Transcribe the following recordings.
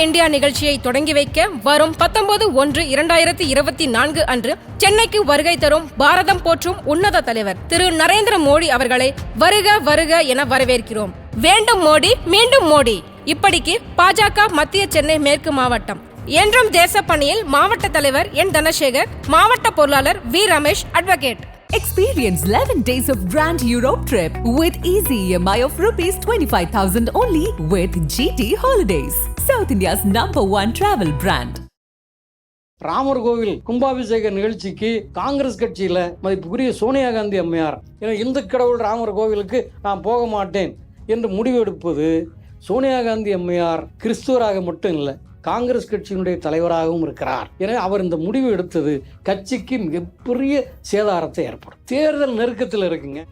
India நிகழ்ச்சியை தொடங்கி வைக்க வரும் பத்தொன்பது ஒன்று இரண்டாயிரத்தி இருபத்தி நான்கு அன்று சென்னைக்கு வருகை தரும் பாரதம் போற்றும் உன்னத தலைவர் திரு நரேந்திர மோடி அவர்களை வருக வருக என வரவேற்கிறோம். வேண்டும் மோடி மீண்டும் மோடி. இப்படிக்கு பாஜக மத்திய சென்னை மேற்கு மாவட்டம். என்றும் தேசப்பணியில் மாவட்ட தலைவர் என் தனசேகர் மாவட்ட பொருளாளர் V Ramesh advocate Experience 11 days of Grand Europe trip with easy EMI of rupees 25,000 only with GT Holidays, South India's number one travel brand. Ramar கோவில் கும்பாபிஷேக நிகழ்ச்சிக்கு காங்கிரஸ் கட்சியில் மதிப்புக்குரிய சோனியா காந்தி அம்மையார் ஏன்னா இந்து கடவுள் ராமர் கோவிலுக்கு நான் போக மாட்டேன் என்று முடிவெடுப்பது சோனியா காந்தி அம்மையார் கிறிஸ்துவராக மட்டும் இல்லை காங்கிரஸ் கட்சியினுடைய தலைவராகவும் இருக்கிறார். எனவே அவர் இந்த முடிவு எடுத்தது கட்சிக்கு மிகப்பெரிய சேதாரத்தை ஏற்படும். தேர்தல் நெருக்கத்தில் இருக்குங்க.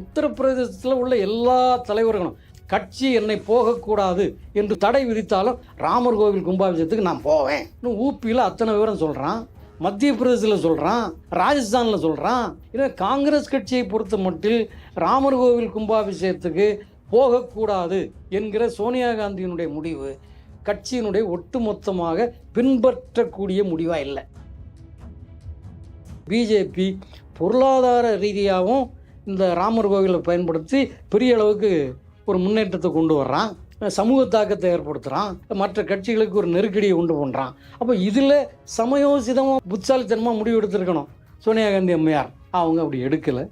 உத்தரப்பிரதேசத்தில் உள்ள எல்லா தலைவர்களும் கட்சி என்னை போகக்கூடாது என்று தடை விதித்தாலும் ராமர் கோவில் கும்பாபிஷேகத்துக்கு நான் போவேன். இன்னும் ஊப்பியில் அத்தனை விவரம் சொல்கிறான் மத்திய பிரதேசத்தில் சொல்கிறான் ராஜஸ்தானில் சொல்கிறான் எனவே காங்கிரஸ் கட்சியை பொறுத்த மட்டில் ராமர் கோவில் கும்பாபிஷேகத்துக்கு போகக்கூடாது என்கிற சோனியா காந்தியினுடைய முடிவு கட்சியினுடைய ஒட்டுமொத்தமாக பின்பற்றக்கூடிய முடிவாக இல்லை. பிஜேபி பொருளாதார ரீதியாகவும் இந்த ராமர் கோவிலை பயன்படுத்தி பெரிய அளவுக்கு ஒரு முன்னேற்றத்தை கொண்டு வர்றான். சமூக தாக்கத்தை ஏற்படுத்துகிறான் மற்ற கட்சிகளுக்கு ஒரு நெருக்கடியை உண்டு பண்ணுறான் அப்போ இதில் சமயோசிதமாக புத்தாலித்தனமாக முடிவு எடுத்திருக்கணும் சோனியா காந்தி அம்மையார். அவங்க அப்படி எடுக்கலை.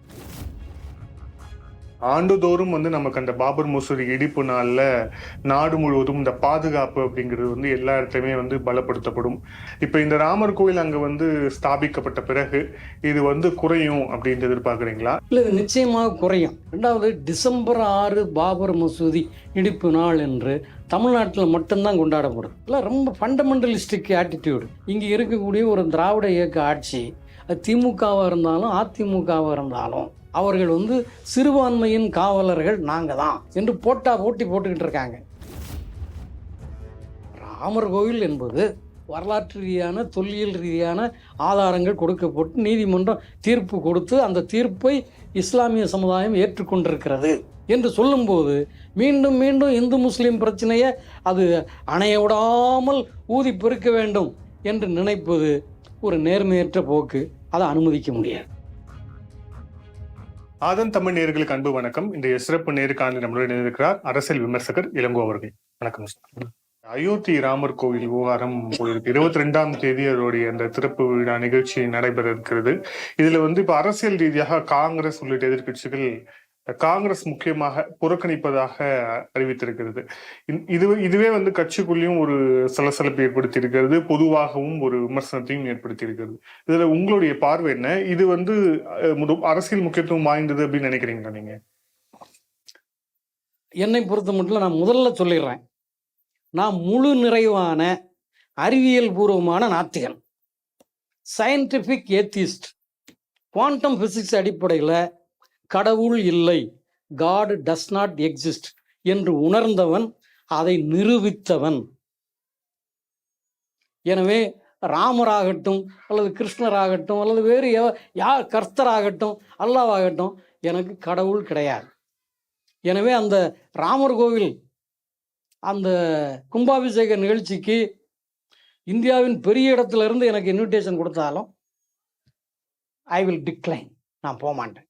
ஆண்டுதோறும் வந்து நமக்கு அந்த பாபர் மசூதி இடிப்பு நாளில் நாடு முழுவதும் இந்த பாதுகாப்பு அப்படிங்கிறது வந்து எல்லா இடத்துலையுமே வந்து பலப்படுத்தப்படும். இப்போ இந்த ராமர் கோயில் அங்கே வந்து ஸ்தாபிக்கப்பட்ட பிறகு இது வந்து குறையும் அப்படின்னு எதிர்பார்க்குறீங்களா? இல்லை நிச்சயமாக குறையும். ரெண்டாவது டிசம்பர் ஆறு பாபர் மசூதி இடிப்பு நாள் என்று தமிழ்நாட்டில் மட்டும்தான் கொண்டாடப்படும். இல்லை ரொம்ப ஃபண்டமெண்டலிஸ்டிக் ஆட்டிடியூடு இங்கே இருக்கக்கூடிய ஒரு திராவிட இயக்க ஆட்சி அது திமுகவாக இருந்தாலும் அதிமுகவாக இருந்தாலும் அவர்கள் வந்து சிறுபான்மையின் காவலர்கள் நாங்கள் தான் என்று போட்டா போட்டி போட்டுக்கிட்டு இருக்காங்க. ராமர் கோவில் என்பது வரலாற்று ரீதியான தொல்லியல் ரீதியான ஆதாரங்கள் கொடுக்கப்பட்டு நீதிமன்றம் தீர்ப்பு கொடுத்து அந்த தீர்ப்பை இஸ்லாமிய சமுதாயம் ஏற்றுக்கொண்டிருக்கிறது என்று சொல்லும்போது மீண்டும் மீண்டும் இந்து முஸ்லீம் பிரச்சனையை அது அணைய விடாமல் ஊதி பெருக்க வேண்டும் என்று நினைப்பது ஒரு நேர்மையற்ற போக்கு. அதை அனுமதிக்க முடியாது. ஆதன் தமிழ் நேர்களுக்கு அன்பு வணக்கம். இந்த சிறப்பு நேர்காணலில் நம்மளுடன் இணைந்திருக்கிறார் அரசியல் விமர்சகர் இளங்கோ அவர்கள். வணக்கம் சார். அயோத்தி ராமர் கோவில் விவகாரம் போயிருக்கு இருபத்தி ரெண்டாம் தேதி அதோடைய அந்த திறப்பு விழா நிகழ்ச்சி நடைபெற இருக்கிறது. இதுல வந்து இப்ப அரசியல் ரீதியாக காங்கிரஸ் உள்ளிட்ட எதிர்க்கட்சிகள் காங்கிரஸ் முக்கியமாக புறக்கணிப்பதாக அறிவித்திருக்கிறது. இது இதுவே வந்து கட்சிக்குள்ளேயும் ஒரு சலசலப்பை ஏற்படுத்தி இருக்கிறது பொதுவாகவும் ஒரு விமர்சனத்தையும் ஏற்படுத்தியிருக்கிறது. இதுல உங்களுடைய பார்வை என்ன? இது வந்து அரசியல் முக்கியத்துவம் வாய்ந்தது அப்படின்னு நினைக்கிறீங்களா நீங்க? என்னை பொறுத்த மட்டும் நான் முதல்ல சொல்லிடுறேன். நான் முழு நிறைவான அறிவியல் பூர்வமான நாத்திகன். சயின்டிஃபிக் ஏத்திஸ்ட் குவாண்டம் பிசிக்ஸ் அடிப்படையில் கடவுள் இல்லை. காட் டஸ் நாட் எக்ஸிஸ்ட் என்று உணர்ந்தவன் அதை நிரூபித்தவன். எனவே ராமராகட்டும் அல்லது கிருஷ்ணராகட்டும் அல்லது வேறு யார் கர்த்தராகட்டும் அல்லாவாகட்டும் எனக்கு கடவுள் கிடையாது. எனவே அந்த ராமர் கோவில் அந்த கும்பாபிஷேக நிகழ்ச்சிக்கு இந்தியாவின் பெரிய இடத்துல இருந்து எனக்கு இன்விடேஷன் கொடுத்தாலும் ஐ வில் டிக்ளைன் நான் போக மாட்டேன்.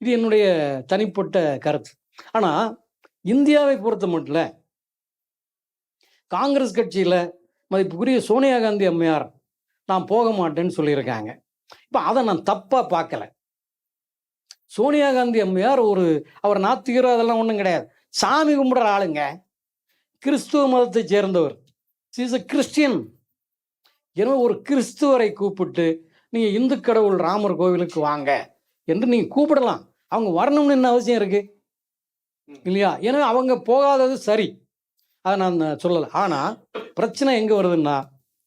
இது என்னுடைய தனிப்பட்ட கருத்து. ஆனால் இந்தியாவை பொறுத்த மட்டும் காங்கிரஸ் கட்சியில் மதிப்புக்குரிய சோனியா காந்தி அம்மையார் நான் போக மாட்டேன்னு சொல்லியிருக்காங்க. இப்போ அதை நான் தப்பாக பார்க்கல. சோனியா காந்தி அம்மையார் ஒரு அவர் நாத்திகரோ அதெல்லாம் ஒன்றும் கிடையாது. சாமி கும்பிட்ற ஆளுங்க. கிறிஸ்துவ மதத்தை சேர்ந்தவர். இஸ் அ கிறிஸ்டியன் எனவே ஒரு கிறிஸ்துவரை கூப்பிட்டு நீங்கள் இந்து கடவுள் ராமர் கோவிலுக்கு வாங்க என்று நீங்கள் கூப்பிடலாம். அவங்க வரணும்னு என்ன அவசியம் இருக்கு? இல்லையா? எனவே அவங்க போகாதது சரி. அதை நான் சொல்லலை. ஆனால் பிரச்சனை எங்கே வருதுன்னா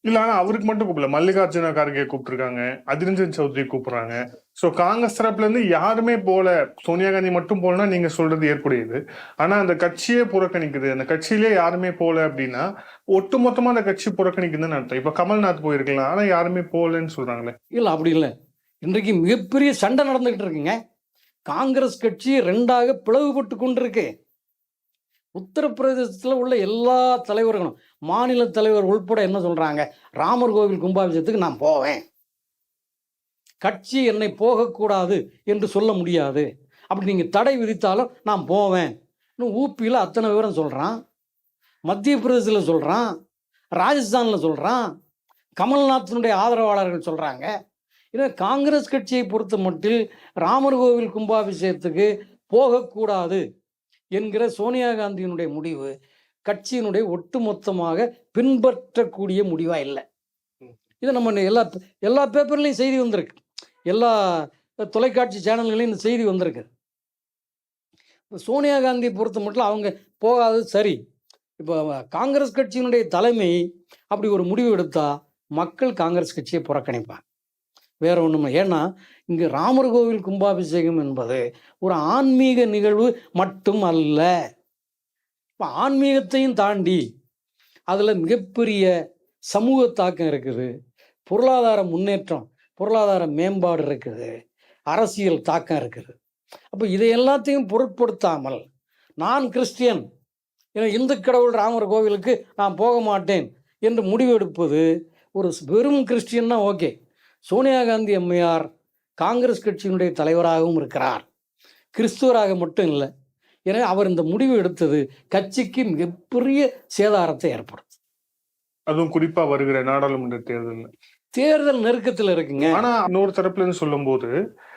இல்ல ஆனா அவருக்கு மட்டும் கூப்பிடல. மல்லிகார்ஜுன கார்கே கூப்பிட்டுருக்காங்க. அதிரஞ்சன் சௌத்ரி கூப்பிடுறாங்க. சோ காங்கிரஸ் தரப்புல இருந்து யாருமே போல சோனியா காந்தி மட்டும் போலனா நீங்க சொல்றது ஏற்புடையது. ஆனா அந்த கட்சியே புறக்கணிக்குது. அந்த கட்சியிலே யாருமே போல அப்படின்னா ஒட்டுமொத்தமா அந்த கட்சி புறக்கணிக்குதுன்னு அர்த்தம். இப்ப கமல்நாத் போயிருக்கலாம். ஆனா யாருமே போலன்னு சொல்றாங்களே. இல்லை அப்படி இல்லை. இன்றைக்கு மிகப்பெரிய சண்டை நடந்துகிட்டு இருக்குங்க. காங்கிரஸ் கட்சி ரெண்டாக பிளவுபட்டு கொண்டிருக்கு. உத்தரப்பிரதேசத்தில் உள்ள எல்லா தலைவர்களும் மாநில தலைவர் உள்பட என்ன சொல்கிறாங்க ராமர் கோவில் கும்பாபிஷேகத்துக்கு நான் போவேன். கட்சி என்னை போகக்கூடாது என்று சொல்ல முடியாது. அப்படி நீங்கள் தடை விதித்தாலும் நான் போவேன். இன்னும் ஊப்பியில் அத்தனை விவரம் சொல்கிறான் மத்திய பிரதேசத்தில் சொல்கிறான் ராஜஸ்தானில் சொல்கிறான் கமல்நாத்தினுடைய ஆதரவாளர்கள் சொல்கிறாங்க ஏன்னா காங்கிரஸ் கட்சியை பொறுத்த மட்டில் ராமர் கோவில் கும்பாபிஷேகத்துக்கு போகக்கூடாது என்கிற சோனியா காந்தியினுடைய முடிவு கட்சியினுடைய ஒட்டுமொத்தமாக பின்பற்றக்கூடிய முடிவா இல்லை. இது நம்ம எல்லா எல்லா பேப்பர்லையும் செய்தி வந்திருக்கு. எல்லா தொலைக்காட்சி சேனல்களையும் இந்த செய்தி வந்திருக்கு. சோனியா காந்தியை பொறுத்த மட்டும் அவங்க போகாதது சரி. இப்போ காங்கிரஸ் கட்சியினுடைய தலைமை அப்படி ஒரு முடிவு எடுத்தா மக்கள் காங்கிரஸ் கட்சியை புறக்கணிப்பாங்க. வேற ஒன்றும் ஏன்னா இங்கு ராமர் கோவில் கும்பாபிஷேகம் என்பது ஒரு ஆன்மீக நிகழ்வு மட்டும் அல்ல இப்போ ஆன்மீகத்தையும் தாண்டி அதில் மிகப்பெரிய சமூக தாக்கம் இருக்குது. பொருளாதார முன்னேற்றம் பொருளாதார மேம்பாடு இருக்குது. அரசியல் தாக்கம் இருக்குது. அப்போ இதை எல்லாத்தையும் பொருட்படுத்தாமல் நான் கிறிஸ்டியன் ஏன்னா இந்து கடவுள் ராமர் கோவிலுக்கு நான் போக மாட்டேன் என்று முடிவெடுப்பது ஒரு வெறும் கிறிஸ்டியன்னா ஓகே. சோனியா காந்தி அம்மையார் காங்கிரஸ் கட்சியினுடைய தலைவராகவும் இருக்கிறார். கிறிஸ்துவராக மட்டும் இல்லை எனவே அவர் இந்த முடிவு எடுத்தது கட்சிக்கு மிகப்பெரிய சேதாரத்தை ஏற்படும். அதுவும் குறிப்பா வருகிற நாடாளுமன்ற தேர்தல் தேர்தல் நெருக்கத்தில் இருக்குங்க. ஆனா இன்னொரு தரப்புல இருந்து சொல்லும்போது ஆஹ்,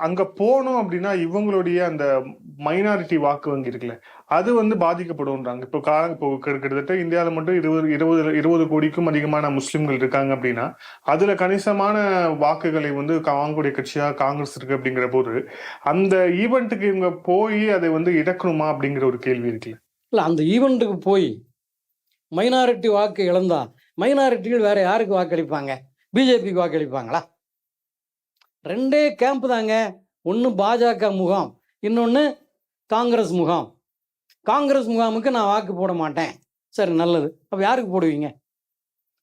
அங்க போனோம் அப்படின்னா இவங்களுடைய அந்த மைனாரிட்டி வாக்கு வங்கி இருக்குல்ல அது வந்து பாதிக்கப்படும்ன்றாங்க. இப்போ காலம் இப்போ கிட்டத்தட்ட இந்தியாவில் மட்டும் இருபது இருபது இருபது கோடிக்கும் அதிகமான முஸ்லிம்கள் இருக்காங்க அப்படின்னா அதுல கணிசமான வாக்குகளை வந்து கா- வாங்கக்கூடிய கட்சியா காங்கிரஸ் இருக்கு அப்படிங்கிற போது அந்த ஈவெண்ட்டுக்கு இவங்க போய் அதை வந்து இழக்கணுமா அப்படிங்கிற ஒரு கேள்வி இருக்குல்ல. இல்லை அந்த ஈவெண்ட்டுக்கு போய் மைனாரிட்டி வாக்கு இழந்தா மைனாரிட்டிகள் வேற யாருக்கு வாக்களிப்பாங்க? பிஜேபிக்கு வாக்களிப்பாங்களா? ரெண்டே கேம்ப் தாங்க. ஒன்று பாஜக முகாம் இன்னொன்று காங்கிரஸ் முகாம். காங்கிரஸ் முகாமுக்கு நான் வாக்கு போட மாட்டேன். சரி நல்லது. அப்போ யாருக்கு போடுவீங்க?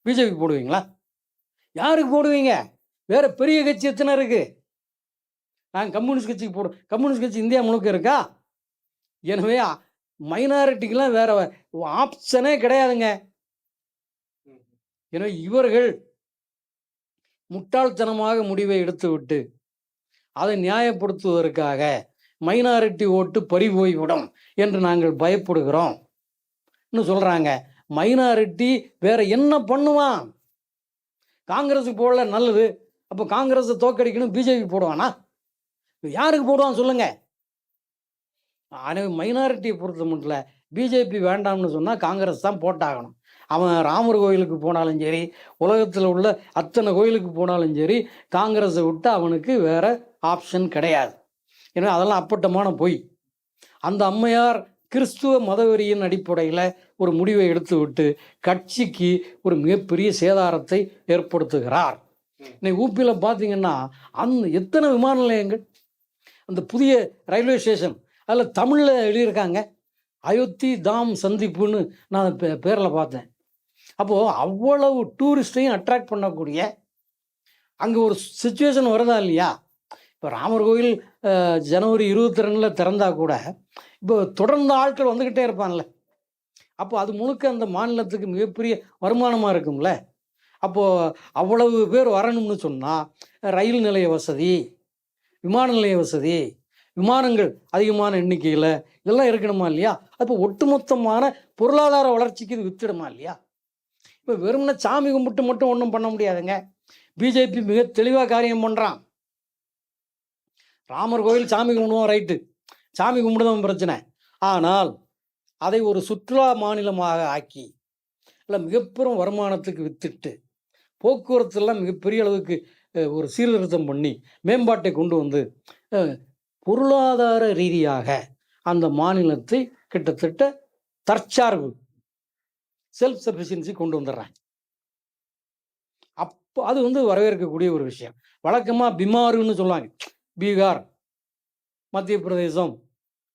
பிஜேபிக்கு போடுவீங்களா? யாருக்கு போடுவீங்க? வேற பெரிய கட்சி எத்தனை இருக்கு? நாங்கள் கம்யூனிஸ்ட் கட்சிக்கு போடுவோம் கம்யூனிஸ்ட் கட்சி இந்தியா முழுக்க இருக்கா? எனவே மைனாரிட்டிக்கெல்லாம் வேற ஆப்ஷனே கிடையாதுங்க. எனவே இவர்கள் முட்டாள்தனமாக முடிவை எடுத்துவிட்டு அதை நியாயப்படுத்துவதற்காக மைனாரிட்டி ஓட்டு பறி போய்விடும் என்று நாங்கள் பயப்படுகிறோம். சொல்றாங்க. மைனாரிட்டி வேற என்ன பண்ணுவான்? காங்கிரஸுக்கு போடல நல்லது. அப்போ காங்கிரஸை தோக்கடிக்கணும் பிஜேபி போடுவானா? யாருக்கு போடுவான் சொல்லுங்க. ஆனால் மைனாரிட்டியை பொறுத்த மட்டும் பிஜேபி வேண்டாம்னு சொன்னால் காங்கிரஸ் தான் போட்டாகணும். அவன் ராமர் கோயிலுக்கு போனாலும் சரி உலகத்தில் உள்ள அத்தனை கோயிலுக்கு போனாலும் சரி காங்கிரஸை விட்டு அவனுக்கு வேற ஆப்ஷன் கிடையாது. ஏன்னா அதெல்லாம் அப்பட்டமான பொய். அந்த அம்மையார் கிறிஸ்துவ மதவெறியின் அடிப்படையில் ஒரு முடிவை எடுத்து விட்டு கட்சிக்கு ஒரு மிகப்பெரிய சேதாரத்தை ஏற்படுத்துகிறார். இன்னைக்கு ஊப்பியில் பார்த்தீங்கன்னா அந்த எத்தனை விமான நிலையங்கள்? அந்த புதிய ரயில்வே ஸ்டேஷன் அதில் தமிழில் எழுதியிருக்காங்க. அயோத்தி தாம் சந்திப்புன்னு நான் பே பேரில் பார்த்தேன். அப்போது அவ்வளவு டூரிஸ்டையும் அட்ராக்ட் பண்ணக்கூடிய அங்கே ஒரு சுச்சுவேஷன் வருதா இல்லையா? இப்போ ராமர் கோயில் ஜனவரி இருபத்தி ரெண்டில் திறந்தா கூட இப்போ தொடர்ந்து ஆட்கள் வந்துக்கிட்டே இருப்பான்ல. அப்போ அது முழுக்க அந்த மாநிலத்துக்கு மிகப்பெரிய வருமானமாக இருக்கும்ல. அப்போது அவ்வளவு பேர் வரணும்னு சொன்னால் ரயில் நிலைய வசதி விமான நிலைய வசதி விமானங்கள் அதிகமான எண்ணிக்கையில் இதெல்லாம் இருக்கணுமா இல்லையா? அப்போ ஒட்டுமொத்தமான பொருளாதார வளர்ச்சிக்கு இது வித்திடுமா இல்லையா? இப்போ வெறுமனை சாமி கும்பிட்டு மட்டும் ஒன்றும் பண்ண முடியாதுங்க. பிஜேபி மிக தெளிவாக காரியம் பண்ணுறான் ராமர் கோயில் சாமி கும்பிடுவோம் ரைட்டு சாமி கும்பிடுதான் பிரச்சனை. ஆனால் அதை ஒரு சுற்றுலா மாநிலமாக ஆக்கி இல்லை மிகப்பெரும் வருமானத்துக்கு வித்துட்டு போக்குவரத்துலாம் மிகப்பெரிய அளவுக்கு ஒரு சீர்திருத்தம் பண்ணி மேம்பாட்டை கொண்டு வந்து பொருளாதார ரீதியாக அந்த மாநிலத்தை கிட்டத்தட்ட தற்சார்பு செல்ஃப் சஃபிஷியன்சி கொண்டு வந்துடுறாங்க. அப்போ அது வந்து வரவேற்கக்கூடிய ஒரு விஷயம். வழக்கமாக பிமாருன்னு சொல்லுவாங்க. பீகார் மத்திய பிரதேசம்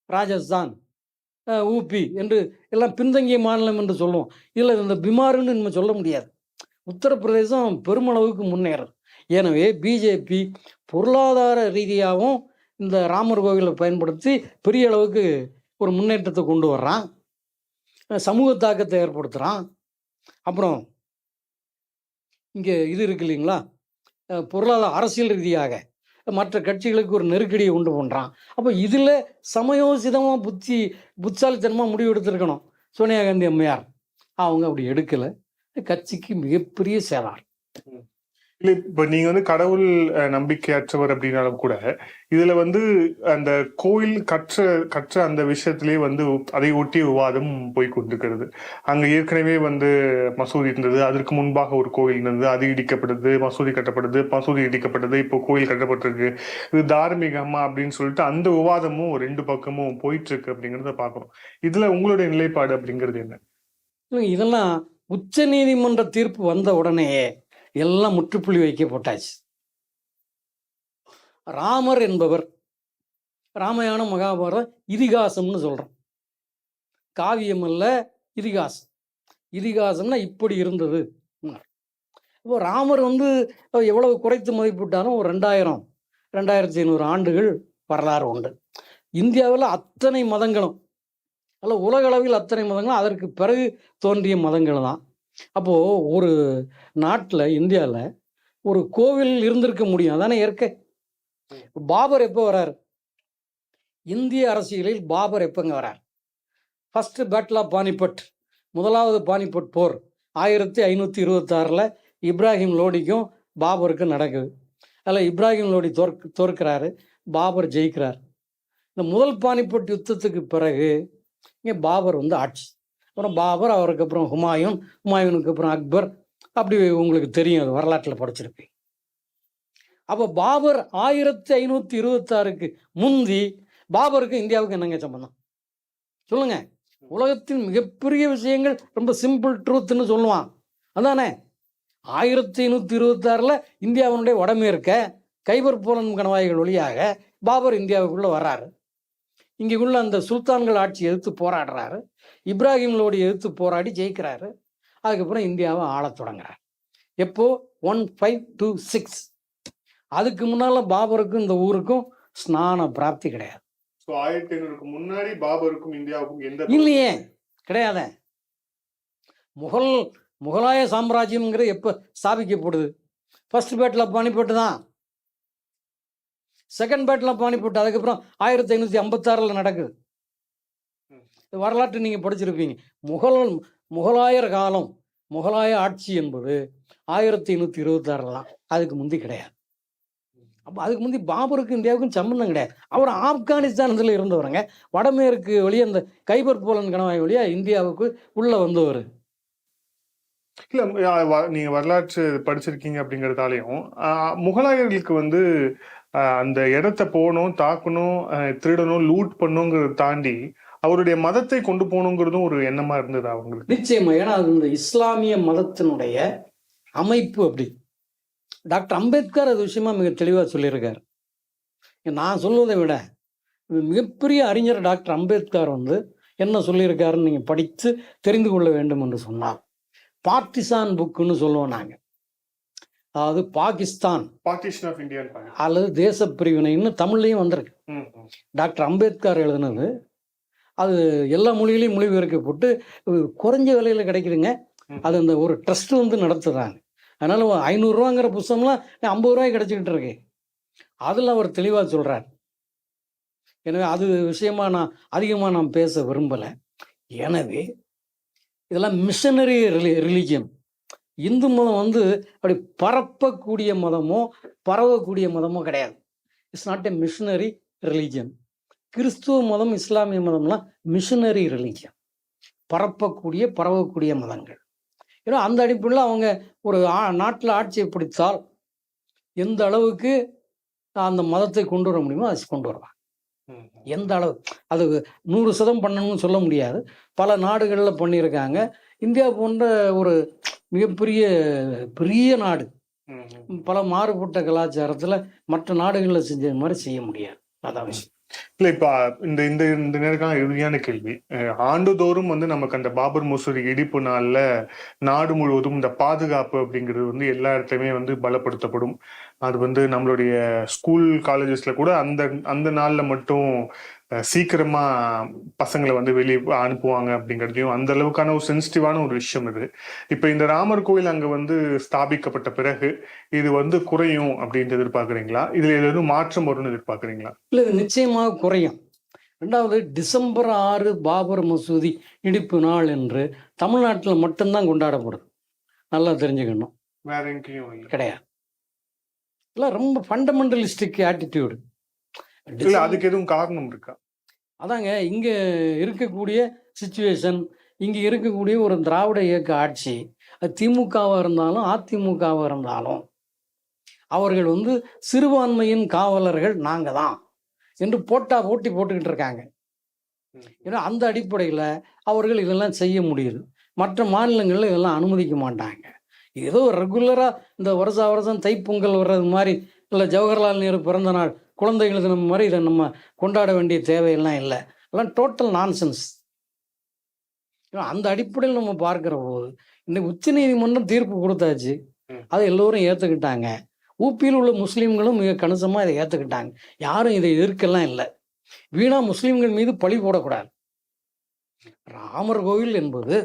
ராஜஸ்தான் ஊபி என்று எல்லாம் பின்தங்கிய மாநிலம் என்று சொல்லுவோம். இதில் இந்த பிமாருன்னு நம்ம சொல்ல முடியாது. உத்தரப்பிரதேசம் பெருமளவுக்கு முன்னேறது. எனவே பிஜேபி பொருளாதார ரீதியாகவும் இந்த ராமர் கோவிலை பயன்படுத்தி பெரிய அளவுக்கு ஒரு முன்னேற்றத்தை கொண்டு வர்றான். சமூக தாக்கத்தை ஏற்படுத்துகிறான் அப்புறம் இங்கே இது இருக்கு இல்லைங்களா? பொருளாதார அரசியல் ரீதியாக மற்ற கட்சிகளுக்கு ஒரு நெருக்கடியை உண்டு பண்ணுறான் அப்போ இதில் சமயோசிதமாக புத்தி புத்தாலித்தனமாக முடிவு எடுத்திருக்கணும் சோனியா காந்தி அம்மையார். அவங்க அப்படி எடுக்கலை. கட்சிக்கு மிகப்பெரிய சேதாரம் இல்லை இப்ப நீங்க வந்து கடவுள் அஹ், நம்பிக்கையற்றவர் அப்படின்னாலும் கூட இதுல வந்து அந்த கோயில் கற்ற கற்ற அந்த விஷயத்திலேயே வந்து அதை ஒட்டி விவாதம் போய் கொண்டிருக்கிறது. அங்க ஏற்கனவே வந்து மசூதி இருந்தது அதற்கு முன்பாக ஒரு கோயில் இருந்தது அது இடிக்கப்படுது மசூதி கட்டப்படுது மசூதி இடிக்கப்பட்டது இப்போ கோயில் கட்டப்பட்டிருக்கு. இது தார்மீகமா அப்படின்னு சொல்லிட்டு அந்த விவாதமும் ரெண்டு பக்கமும் போயிட்டு இருக்கு அப்படிங்கறத பாக்குறோம் இதுல உங்களுடைய நிலைப்பாடு அப்படிங்கிறது என்ன? இதெல்லாம் உச்ச நீதிமன்ற தீர்ப்பு வந்த உடனேயே எல்லாம் முற்றுப்புள்ளி வைக்கப்பட்டாச்சு ராமர் என்பவர் ராமாயணம் மகாபாரதம் இதிகாசம்னு சொல்கிறோம் காவியம் அல்ல இதிகாசம். இதிகாசம்னா இப்படி இருந்தது இப்போ ராமர் வந்து எவ்வளவு குறைத்து மதிப்பிட்டாலும் ஒரு ரெண்டாயிரம் ரெண்டாயிரத்தி ஐநூறு ஆண்டுகள் வரலாறு உண்டு. இந்தியாவில் அத்தனை மதங்களும் அல்ல உலகளவில் அத்தனை மதங்களும் அதற்கு பிறகு தோன்றிய மதங்கள் தான். அப்போது ஒரு நாட்டில் இந்தியாவில் ஒரு கோவில் இருந்திருக்க முடியும். அதானே இயற்கை. பாபர் எப்போ வரார்? இந்திய அரசியலில் பாபர் எப்போங்க வரார்? ஃபஸ்ட்டு பேட்டில் ஆஃப் பானிபட் முதலாவது பானிபட் போர். ஆயிரத்தி ஐநூற்றி இருபத்தாறில் இப்ராஹிம் லோடிக்கும் பாபருக்கும் நடக்குது. அதில் இப்ராஹிம் லோடி தோற்க தோற்கிறாரு. பாபர் ஜெயிக்கிறார். இந்த முதல் பானிபட் யுத்தத்துக்கு பிறகு இங்கே பாபர் வந்து ஆட்சி. அப்புறம் பாபர் அவருக்கு அப்புறம் ஹுமாயூன் ஹுமாயூனுக்கு அப்புறம் அக்பர். அப்படி உங்களுக்கு தெரியும் அது வரலாற்றில் படிச்சிருப்பீங்க அப்போ பாபர் ஆயிரத்தி ஐநூற்றி இருபத்தாறுக்கு முந்தி பாபருக்கு இந்தியாவுக்கு என்னங்க சம்பந்தம்? சொல்லுங்க. உலகத்தின் மிகப்பெரிய விஷயங்கள் ரொம்ப சிம்பிள் ட்ரூத்னு சொல்லுவான். அதானே? ஆயிரத்தி ஐநூற்றி இருபத்தாறில் இந்தியாவினுடைய வடமேற்க கைபர் போலன் கணவாய்கள் வழியாக பாபர் இந்தியாவுக்குள்ளே வர்றாரு. இங்கே உள்ள அந்த சுல்தான்கள் ஆட்சி எதிர்த்து போராடுறாரு. இப்ராஹிம் லோடி எதிர்த்து போராடி ஜெயிக்கிறாரு. அதுக்கப்புறம் இந்தியாவை ஆளத் தொடங்குறாரு. எப்போ? One five two six. அதுக்கு முன்னால் பாபருக்கும் இந்த ஊருக்கும் ஸ்நான பிராப்தி கிடையாது. ஸோ ஆயிரத்தி ஐநூறுக்கு முன்னாடி பாபருக்கும் இந்தியாவுக்கும் எந்த இல்லையே. கிடையாதே. முகல் முகலாய சாம்ராஜ்யம்ங்கிறது எப்போ ஸ்தாபிக்கப்படுது ஃபர்ஸ்ட் பேட்டில் பானிபட்டு தான். செகண்ட் பேட்டில் பானிபட்டு அதுக்கப்புறம் ஆயிரத்தி ஐநூற்றி ஐம்பத்தாறில் நடக்குது. வரலாற்று நீங்கள் படிச்சிருப்பீங்க. முகல் முகலாயர் காலம் முகலாய ஆட்சி என்பது ஆயிரத்தி எண்ணூற்றி இருபத்தாறில் தான் அதுக்கு முந்தி கிடையாது. அப்போ அதுக்கு முந்தி பாபருக்கு இந்தியாவுக்கும் சம்பந்தம் கிடையாது. அவர் ஆப்கானிஸ்தானத்தில் இருந்தவருங்க. வடமேற்கு வழியே அந்த கைபர் போலன் கணவாய் வழியா இந்தியாவுக்கு உள்ள வந்தவர். இல்ல வ- நீங்க வரலாற்று படிச்சிருக்கீங்க அப்படிங்கிறதாலையும் முகலாயர்களுக்கு வந்து அந்த இடத்த போகணும் தாக்கணும் திருடணும் லூட் பண்ணுங்கிறத தாண்டி அவருடைய மதத்தை கொண்டு போகணுங்கிறதும் ஒரு எண்ணமா இருந்தது அவங்களுக்கு. நிச்சயமா. ஏன்னா அது இந்த இஸ்லாமிய மதத்தினுடைய அமைப்பு அப்படி. டாக்டர் அம்பேத்கர் அது விஷயமா மிக தெளிவாக சொல்லியிருக்கார். நான் சொல்வதை விட மிகப்பெரிய அறிஞர் டாக்டர் அம்பேத்கர் வந்து என்ன சொல்லியிருக்காருன்னு நீங்கள் படித்து தெரிந்து கொள்ள வேண்டும் என்று சொன்னார் பார்ட்டிசான் புக்குன்னு சொல்லுவோம் நாங்கள் அதாவது பாகிஸ்தான் பார்ட்டிஷன் ஆஃப் இந்தியன் அல்லது தேச பிரிவினைன்னு தமிழ்லையும் வந்திருக்கு. டாக்டர் அம்பேத்கர் எழுதுனது அது எல்லா மொழியிலையும் மொழிபெயர்க்கப்பட்டு குறைஞ்ச விலையில் கிடைக்குதுங்க. அது அந்த ஒரு ட்ரஸ்ட் வந்து நடத்துகிறாங்க அதனால் ஐநூறுரூவாங்கிற புஸ்தகம்லாம் ஐம்பது ரூபாய்க்கு கிடச்சிக்கிட்டு இருக்கு. அதில் அவர் தெளிவாக சொல்கிறார் எனவே அது விஷயமா நான் அதிகமாக நான் பேச விரும்பலை. எனவே இதெல்லாம் மிஷனரி ரிலி ரிலிஜியன் இந்து மதம் வந்து அப்படி பரப்பக்கூடிய மதமோ பரவக்கூடிய மதமோ கிடையாது. It's not a missionary religion கிறிஸ்துவ மதம் இஸ்லாமிய மதம்லாம் மிஷனரி ரிலிஜியன் பரப்பக்கூடிய பரவக்கூடிய மதங்கள். ஏன்னா அந்த அடிப்படையில் அவங்க ஒரு நாட்டில் ஆட்சியை பிடித்தால் எந்த அளவுக்கு அந்த மதத்தை கொண்டு வர முடியுமோ அதை கொண்டு வருவாங்க. எந்த அளவு அது நூறு சதம் பண்ணணும்னு சொல்ல முடியாது. பல நாடுகளில் பண்ணியிருக்காங்க. இந்தியா போன்ற ஒரு மிகப்பெரிய பெரிய நாடு. பல மாறுபட்ட கலாச்சாரத்தில் மற்ற நாடுகளில் செஞ்ச மாதிரி செய்ய முடியாது. அதான் விஷயம். இல்ல இப்ப இந்த இந்த இந்த நேரம் இறுதியான கேள்வி. அஹ் ஆண்டுதோறும் வந்து நமக்கு அந்த பாபர் மசூதி இடிப்பு நாள்ல நாடு முழுவதும் இந்த பாதுகாப்பு அப்படிங்கிறது வந்து எல்லா இடத்தையுமே வந்து பலப்படுத்தப்படும். அது வந்து நம்மளுடைய ஸ்கூல் காலேஜஸ்ல கூட அந்த அந்த நாள்ல மட்டும் சீக்கிரமா பசங்களை வந்து வெளியே அனுப்புவாங்க அப்படிங்கிறதையும் அந்த அளவுக்கான ஒரு சென்சிட்டிவான ஒரு விஷயம் இது. இப்ப இந்த ராமர் கோயில் அங்க வந்து ஸ்தாபிக்கப்பட்ட பிறகு இது வந்து குறையும் அப்படின்ட்டு எதிர்பார்க்கறீங்களா? இதுல ஏதாவது மாற்றம் வரும்னு எதிர்பார்க்கறீங்களா? இல்லை இது நிச்சயமாக குறையும். ரெண்டாவது டிசம்பர் ஆறு பாபர் மசூதி இடிப்பு நாள் என்று தமிழ்நாட்டில் மட்டும்தான் கொண்டாடப்படுது. நல்லா தெரிஞ்சுக்கணும். வேற எங்கேயும் கிடையாது. இல்லை ரொம்ப ஃபண்டமெண்டலிஸ்டிக் ஆட்டிடியூடு இல்ல அதுக்கு எதுவும் காரணம் இருக்கா? அதாங்க இங்கே இருக்கக்கூடிய சுச்சுவேஷன் இங்கே இருக்கக்கூடிய ஒரு திராவிட இயக்க ஆட்சி அது திமுகவாக இருந்தாலும் அதிமுகவாக இருந்தாலும் அவர்கள் வந்து சிறுபான்மையின் காவலர்கள் நாங்கள் தான் என்று போட்டா போட்டி போட்டுக்கிட்டு இருக்காங்க. ஏன்னா அந்த அடிப்படையில் அவர்கள் இதெல்லாம் செய்ய முடியுது. மற்ற மாநிலங்களில் இதெல்லாம் அனுமதிக்க மாட்டாங்க. ஏதோ ரெகுலராக இந்த வருஷா வருஷம் தைப்பொங்கல் வர்றது மாதிரி இல்லை ஜவஹர்லால் நேரு பிறந்த நாள் குழந்தைகள் தினம் மாதிரி இதை நம்ம கொண்டாட வேண்டிய தேவையெல்லாம் இல்லை. எல்லாம் டோட்டல் நான்சென்ஸ் அந்த அடிப்படையில் நம்ம பார்க்கிற போது இன்னைக்கு உச்ச நீதிமன்றம் தீர்ப்பு கொடுத்தாச்சு. அதை எல்லோரும் ஏற்றுக்கிட்டாங்க ஊப்பியில் உள்ள முஸ்லீம்களும் மிக கணிசமாக இதை ஏற்றுக்கிட்டாங்க யாரும் இதை எதிர்க்கலாம் இல்லை. வீணா முஸ்லீம்கள் மீது பழி போடக்கூடாது. ராமர் கோவில் என்பது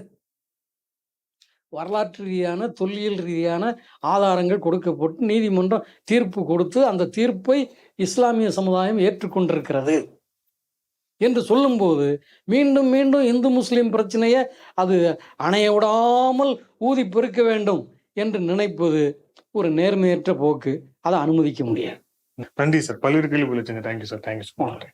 வரலாற்று ரீதியான தொல்லியல் ரீதியான ஆதாரங்கள் கொடுக்கப்பட்டு நீதிமன்றம் தீர்ப்பு கொடுத்து அந்த தீர்ப்பை இஸ்லாமிய சமுதாயம் ஏற்றுக்கொண்டிருக்கிறது. என்று சொல்லும்போது மீண்டும் மீண்டும் இந்து முஸ்லிம் பிரச்சனையை அது அணைய விடாமல் ஊதி பெருக்க வேண்டும் என்று நினைப்பது ஒரு நேர்மையற்ற போக்கு. அதை அனுமதிக்க முடியாது. நன்றி சார். பல்வேறு கேள்வி தேங்க்யூ சார் தேங்க்யூ சார்